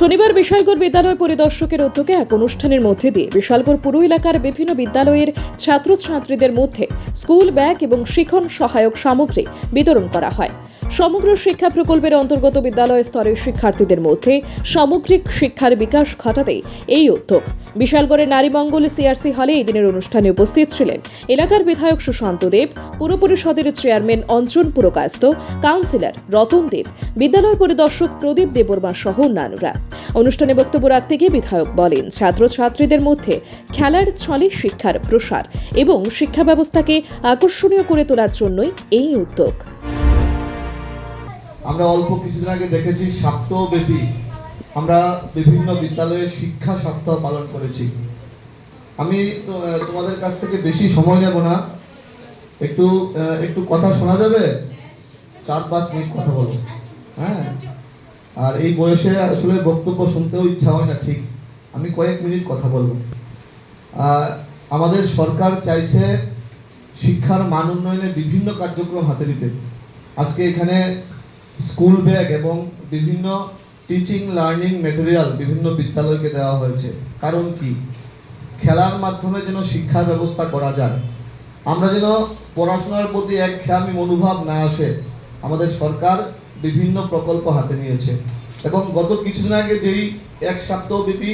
শনিবার বিশালগড় বিদ্যালয় পরিদর্শকের উদ্যোগে এক অনুষ্ঠানের মধ্যে দিয়ে বিশালগড় পুরো এলাকার বিভিন্ন বিদ্যালয়ের ছাত্রছাত্রীদের মধ্যে স্কুল ব্যাগ এবং শিখন সহায়ক সামগ্রী বিতরণ করা হয়। সমগ্র শিক্ষা প্রকল্পের অন্তর্গত বিদ্যালয় স্তরের শিক্ষার্থীদের মধ্যে সামগ্রিক শিক্ষার বিকাশ ঘটাতে এই উদ্যোগ। বিশালগড়ের নারীমঙ্গল সিআরসি হলে এই দিনের অনুষ্ঠানে উপস্থিত ছিলেন এলাকার বিধায়ক সুশান্ত দেব, পুর পরিষদের চেয়ারম্যান অঞ্জন পুরকায়স্থ, কাউন্সিলর রতন দেব, বিদ্যালয় পরিদর্শক প্রদীপ দেববর্মা সহ অন্যান্যরা। অনুষ্ঠানে বক্তব্য রাখতে গিয়ে বিধায়ক বলেন, ছাত্রছাত্রীদের মধ্যে খেলার ছলে শিক্ষার প্রসার এবং শিক্ষা ব্যবস্থাকে আকর্ষণীয় করে তোলার জন্যই এই উদ্যোগ। আমরা অল্প কিছুদিন আগে দেখেছি সপ্তাহব্যাপী আমরা বিভিন্ন বিদ্যালয়ে শিক্ষা সপ্তাহ পালন করেছি। আমি তোমাদের কাছ থেকে বেশি সময় নেব না। একটু একটু কথা শোনা যাবে? চার পাঁচ মিনিট কথা বলো। হ্যাঁ? আর এই বয়সে আসলে বক্তব্য শুনতেও ইচ্ছা হয় না, ঠিক। আমি কয়েক মিনিট কথা বলব। আমাদের সরকার চাইছে শিক্ষার মান উন্নয়নে বিভিন্ন কার্যক্রম হাতে নিতে। আজকে এখানে স্কুল ব্যাগ এবং বিভিন্ন টিচিং লার্নিং মেটেরিয়াল বিভিন্ন বিদ্যালয়কে দেওয়া হয়েছে। কারণ কি? খেলার মাধ্যমে যেন শিক্ষা ব্যবস্থা করা যায়। আমরা যেন পড়াশোনার প্রতি এক খেয়ামি মনোভাব না আসে, আমাদের সরকার বিভিন্ন প্রকল্প হাতে নিয়েছে। এবং গত কিছুদিন আগে যেই এক সপ্তাহব্যাপী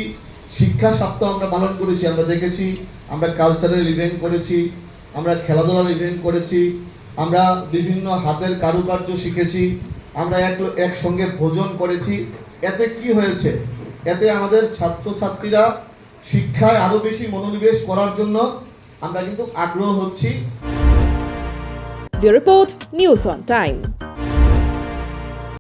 শিক্ষা সপ্তাহ আমরা পালন করেছি, আমরা দেখেছি, আমরা কালচারাল ইভেন্ট করেছি, আমরা খেলাধুলার ইভেন্ট করেছি, আমরা বিভিন্ন হাতের কারুকার্য শিখেছি আমরা এক একসঙ্গে ভোজন করেছি। এতে কি হয়েছে? এতে আমাদের ছাত্রছাত্রীরা শিক্ষায় আরও বেশি মনোনিবেশ করার জন্য আমরা কিন্তু আগ্রহ হচ্ছি। News on time.